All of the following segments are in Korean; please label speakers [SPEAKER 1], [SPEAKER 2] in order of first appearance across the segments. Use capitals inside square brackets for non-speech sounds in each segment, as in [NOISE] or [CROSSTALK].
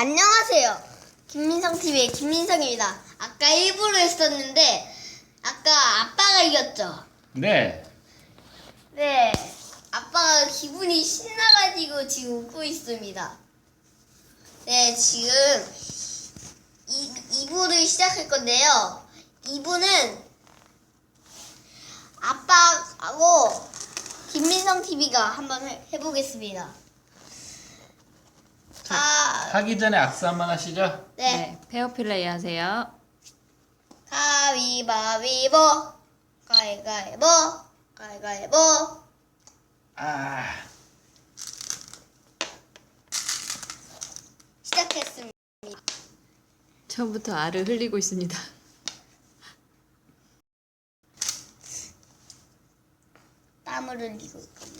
[SPEAKER 1] 안녕하세요. 김민성 TV의 김민성입니다. 아까 1부로 했었는데 아까 아빠가 이겼죠.
[SPEAKER 2] 네.
[SPEAKER 1] 네. 아빠가 기분이 신나가지고 지금 웃고 있습니다. 네, 지금 2, 2부를 시작할 건데요. 2부는 아빠하고 김민성 TV가 한번 해, 해보겠습니다. 아,
[SPEAKER 2] 하기 전에 악수 한번 하시죠.
[SPEAKER 1] 네.
[SPEAKER 3] 네, 페어 플레이 하세요.
[SPEAKER 1] 가위바위보 가위가위보 가위가위보
[SPEAKER 2] 아,
[SPEAKER 1] 시작했습니다.
[SPEAKER 3] 처음부터 알을 흘리고 있습니다.
[SPEAKER 1] 땀을 흘리고 있군요.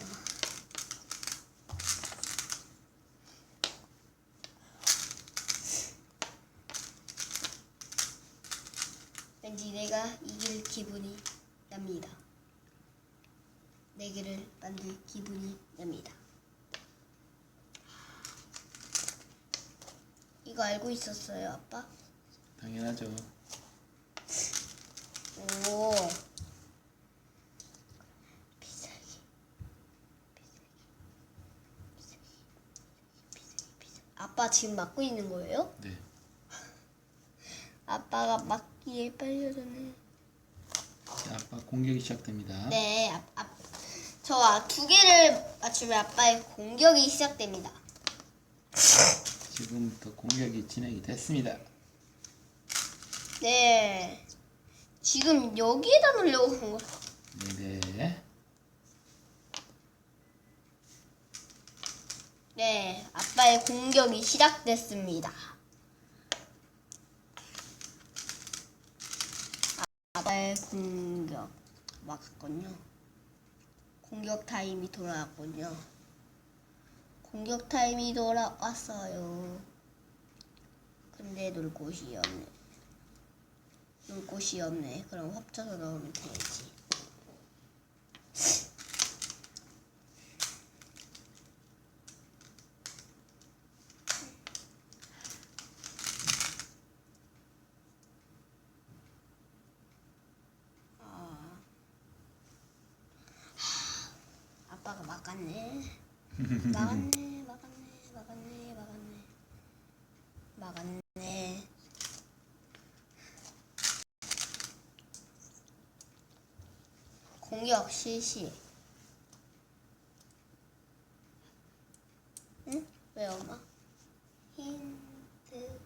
[SPEAKER 1] 내가 이길 기분이 납니다. 내기를 만들 기분이 납니다. 이거 알고 있었어요, 아빠?
[SPEAKER 2] 당연하죠.
[SPEAKER 1] 오. 아빠 지금 맞고 있는 거예요?
[SPEAKER 2] 네.
[SPEAKER 1] 아빠가 맞 기에 빨려드네.
[SPEAKER 2] 자, 아빠 공격이 시작됩니다.
[SPEAKER 1] 네, 아, 아, 저두 개를 맞추면 아빠의 공격이 시작됩니다.
[SPEAKER 2] 지금부터 공격이 진행이 됐습니다.
[SPEAKER 1] 네. 지금 여기에다 놓으려고 한 거.
[SPEAKER 2] 네, 네.
[SPEAKER 1] 네, 아빠의 공격이 시작됐습니다. 아빠의 공격 맞군요. 공격 타임이 돌아왔군요. 공격 타임이 돌아왔어요. 근데 놀 곳이 없네. 놀 곳이 없네. 그럼 합쳐서 넣으면 되지. 아빠가 막았네. 막았네, 막았네, 막았네, 막았네. 막았네. 공격 실시. 응? 왜 엄마? 힌트.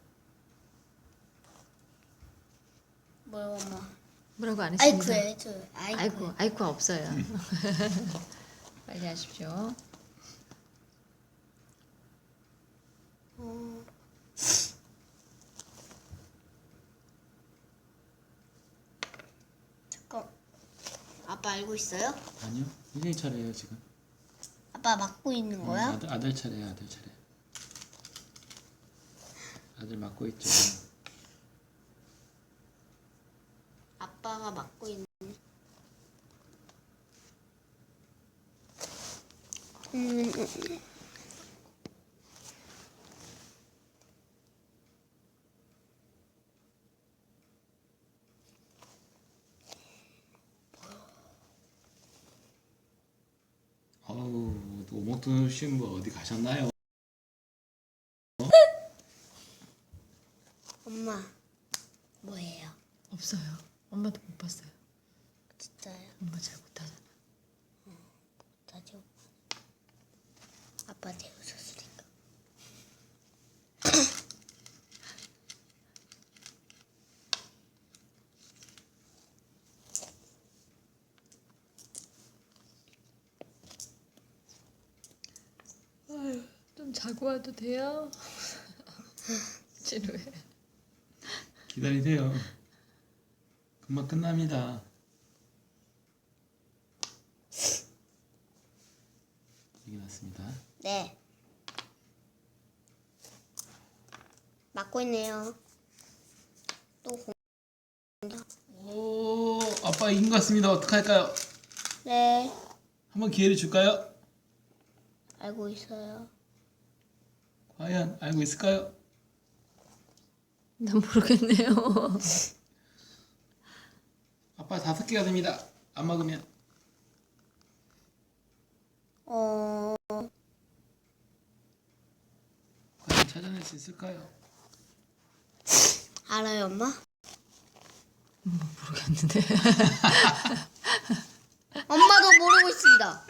[SPEAKER 1] 뭐야 엄마?
[SPEAKER 3] 뭐라고 안
[SPEAKER 1] 아이쿠
[SPEAKER 3] 했습니다.
[SPEAKER 1] 해줘. 아이쿠.
[SPEAKER 3] 아이쿠, 아이쿠 없어요. [LAUGHS] 빨리 하십시오.
[SPEAKER 1] 어. 잠깐. 아빠 알고 있어요?
[SPEAKER 2] 아니요. 일일 차례예요 지금.
[SPEAKER 1] 아빠 맡고 있는
[SPEAKER 2] 어,
[SPEAKER 1] 거야?
[SPEAKER 2] 아들, 아들 차례야 아들 차례. 아들 맡고 있죠.
[SPEAKER 1] 아빠가 맡고 있는. 음,
[SPEAKER 2] 어우, 오목도 쉬운 분 어디 가셨나요?
[SPEAKER 1] 엄마, 뭐예요?
[SPEAKER 3] 없어요. 엄마도 못 봤어요.
[SPEAKER 1] 진짜요?
[SPEAKER 3] 엄마 잘 못하잖아.
[SPEAKER 1] 나지 오빠. 아빠 내 웃었으니까. [LAUGHS]
[SPEAKER 3] 아유, 좀 자고 와도 돼요? 지루해.
[SPEAKER 2] 기다리세요. 금방 끝납니다. 여기 났습니다.
[SPEAKER 1] 네. 맡고 있네요. 또 공.
[SPEAKER 2] 오, 아빠 이긴 것 같습니다. 어떡할까요?
[SPEAKER 1] 네.
[SPEAKER 2] 한번 기회를 줄까요?
[SPEAKER 1] 알고 있어요.
[SPEAKER 2] 과연 알고 있을까요?
[SPEAKER 3] 난 모르겠네요. [LAUGHS]
[SPEAKER 2] 아빠 다섯 개가 됩니다. 안 먹으면.
[SPEAKER 1] 어,
[SPEAKER 2] 찾아낼 수 있을까요? [LAUGHS]
[SPEAKER 1] 알아요, 엄마?
[SPEAKER 3] 모르겠는데. [LAUGHS]
[SPEAKER 1] 엄마도 모르고 있습니다.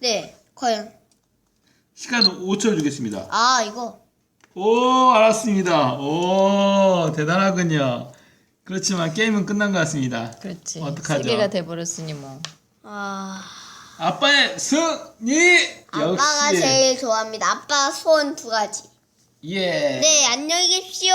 [SPEAKER 1] 네, 과연.
[SPEAKER 2] 시간 5초 주겠습니다.
[SPEAKER 1] 아, 이거.
[SPEAKER 2] 오, 알았습니다. 오, 대단하군요. 그렇지만 게임은 끝난 것 같습니다.
[SPEAKER 3] 그렇지.
[SPEAKER 2] 어떡하죠?
[SPEAKER 3] 세 개가 돼버렸으니 뭐.
[SPEAKER 1] 아,
[SPEAKER 2] 아빠의 승리!
[SPEAKER 1] 아빠가
[SPEAKER 2] 역시.
[SPEAKER 1] 제일 좋아합니다. 아빠 소원 두 가지.
[SPEAKER 2] 예.
[SPEAKER 1] 네, 안녕히 계십시오.